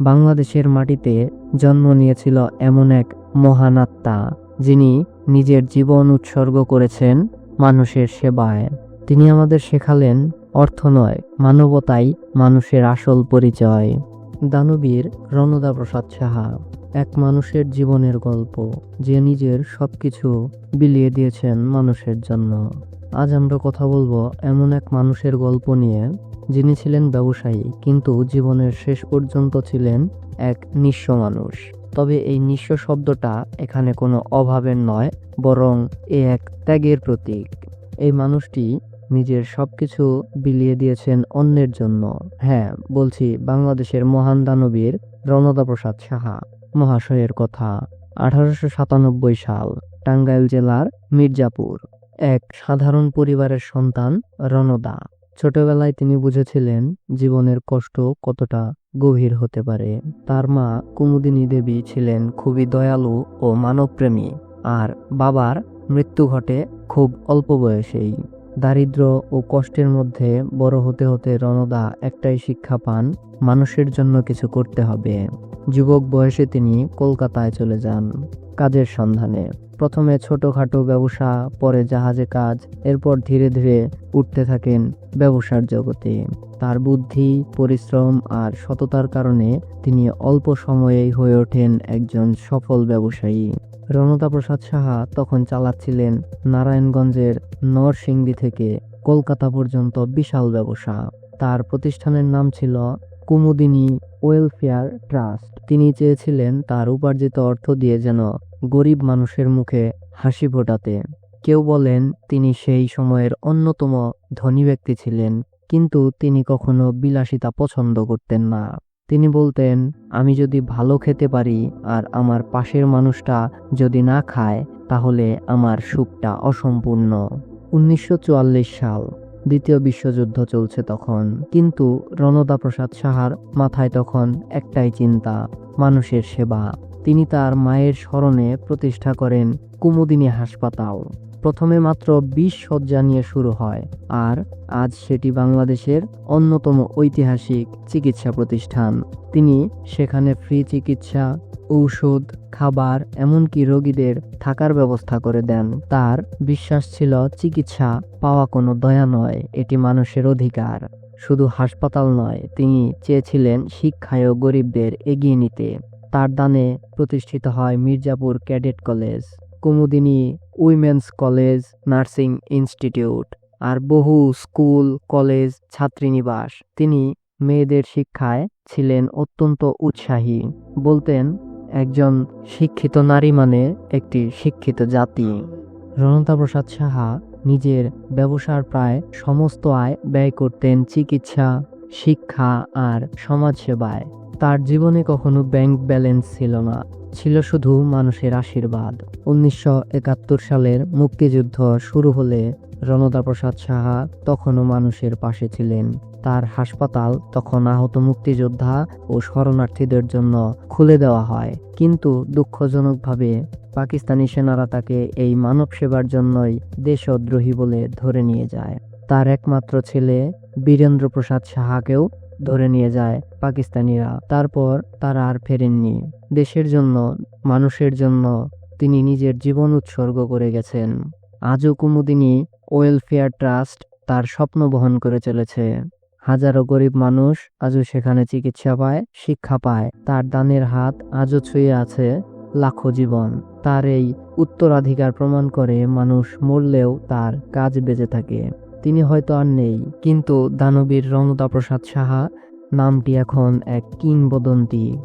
বাংলাদেশের মাটিতে জন্ম নিয়েছিল এমন এক মহান আত্মা, যিনি নিজের জীবন উৎসর্গ করেছেন মানুষের সেবায়। তিনি আমাদের শেখালেন অর্থ নয় মানবতাই মানুষের আসল পরিচয়। দানবীর রণদা প্রসাদ সাহা, এক মানুষের জীবনের গল্প, যে নিজের সবকিছু বিলিয়ে দিয়েছেন মানুষের জন্য। আজ আমরা কথা বলব এমন এক মানুষের গল্প নিয়ে। যিনি ছিলেন ব্যবসায়ী, কিন্তু জীবনের শেষ পর্যন্ত ছিলেন এক নিঃস্ব মানুষ। তবে এই নিঃস্ব শব্দটা এখানে কোনো অভাবের নয়, বরং এ এক ত্যাগের প্রতীক। এই মানুষটি নিজের সবকিছু বিলিয়ে দিয়েছেন অন্যের জন্য। হ্যাঁ বলছি বাংলাদেশের মহান দানবীর রণদা প্রসাদ সাহা, মহাশয়ের কথা। আঠারোশো সাতানব্বই সাল, টাঙ্গাইল জেলার মির্জাপুর। এক সাধারণ পরিবারের সন্তান রণদা। ছোটবেলায় তিনি বুঝেছিলেন জীবনের কষ্ট কতটা গভীর হতে পারে। তার মা কুমুদিনী দেবী ছিলেন খুবই দয়ালু ও মানবপ্রেমী, আর বাবার মৃত্যু ঘটে খুব অল্প বয়সেই। দারিদ্র ও কষ্টের মধ্যে বড় হতে হতে রণদা একটাই শিক্ষা পান, মানুষের জন্য কিছু করতে হবে। যুবক বয়সে তিনি কলকাতায় চলে যান কাজের সন্ধানে। প্রথমে ছোটখাটো ব্যবসা, পরে জাহাজে কাজ, এরপর ধীরে ধীরে উঠতে থাকেন ব্যবসার জগতে। তার বুদ্ধি, পরিশ্রম আর সততার কারণে তিনি অল্প সময়েই হয়ে ওঠেন একজন সফল ব্যবসায়ী। রণতা প্রসাদ সাহা তখন চালাচ্ছিলেন নারায়ণগঞ্জের নরসিংদী থেকে কলকাতা পর্যন্ত বিশাল ব্যবসা। তার প্রতিষ্ঠানের নাম ছিল কুমুদিনী ওয়েলফেয়ার ট্রাস্ট। তিনি চেয়েছিলেন তার উপার্জিত অর্থ দিয়ে যেন গরিব মানুষের মুখে হাসি ফোটাতে। কেউ বলেন তিনি সেই সময়ের অন্যতম ধনী ব্যক্তি ছিলেন, কিন্তু তিনি কখনো বিলাসিতা পছন্দ করতেন না। তিনি বলতেন, আমি যদি ভালো খেতে পারি আর আমার পাশের মানুষটা যদি না খায়, তাহলে আমার সুখটা অসম্পূর্ণ। উনিশশো চুয়াল্লিশ সাল, দ্বিতীয় বিশ্বযুদ্ধ চলছে তখন। কিন্তু রণদা প্রসাদ সাহার মাথায় তখন একটাই চিন্তা, মানুষের সেবা। তিনি তার মায়ের স্মরণে প্রতিষ্ঠা করেন কুমুদিনী হাসপাতাল। প্রথমে মাত্র বিশ শয্যা নিয়ে শুরু হয়, আর আজ সেটি বাংলাদেশের অন্যতম ঐতিহাসিক চিকিৎসা প্রতিষ্ঠান। তিনি সেখানে ফ্রি চিকিৎসা, ঔষধ, খাবার, এমনকি রোগীদের থাকার ব্যবস্থা করে দেন। তার বিশ্বাস ছিল চিকিৎসা পাওয়া কোনো দয়া নয়, এটি মানুষের অধিকার। শুধু হাসপাতাল নয়, তিনি চেয়েছিলেন শিক্ষায়ও গরিবদের এগিয়ে নিতে। তার দানে প্রতিষ্ঠিত হয় Mirzapur cadet college. Kumudini women's college, nursing institute আর বহু স্কুল, কলেজ, ছাত্রীনিবাস। তিনি মেয়েদের শিক্ষায় ছিলেন অত্যন্ত উৎসাহী। বলতেন, একজন শিক্ষিত নারী মানে একটি শিক্ষিত জাতি। রণতা প্রসাদ সাহা নিজের ব্যবসার প্রায় সমস্ত আয় ব্যয় করতেন চিকিৎসা, শিক্ষা আর সমাজসেবায়। তার জীবনে কখনো ব্যাংক ব্যালেন্স ছিল না, ছিল শুধু মানুষের আশীর্বাদ। উনিশশো একাত্তর সালের মুক্তিযুদ্ধ শুরু হলে রণদা প্রসাদ সাহা তখনও মানুষের পাশে ছিলেন। তার হাসপাতাল তখন আহত মুক্তিযোদ্ধা ও শরণার্থীদের জন্য খুলে দেওয়া হয়। কিন্তু দুঃখজনকভাবে পাকিস্তানি সেনারা তাকে এই মানব সেবার জন্যই দেশদ্রোহী বলে ধরে নিয়ে যায়। তার একমাত্র ছেলে বীরেন্দ্র প্রসাদ সাহাকেও ধরে নিয়ে যায় পাকিস্তানিরা। তারপর তারা আর ফেরেননি। দেশের জন্য, মানুষের জন্য তিনি নিজের জীবন উৎসর্গ করে গেছেন। আজও কুমুদিনী ওয়েলফেয়ার ট্রাস্ট তার স্বপ্ন বহন করে চলেছে। হাজারো গরিব মানুষ আজও সেখানে চিকিৎসা পায়, শিক্ষা পায়। তার দানের হাত আজও ছুঁয়ে আছে লাখো জীবন। তার এই উত্তরাধিকার প্রমাণ করে মানুষ মরলেও তার কাজ বেঁচে থাকে। তিনি হয়তো আর নেই। কিন্তু দানবীর রমতা প্রসাদ সাহা নামটি এখন এক কিংবদন্তি।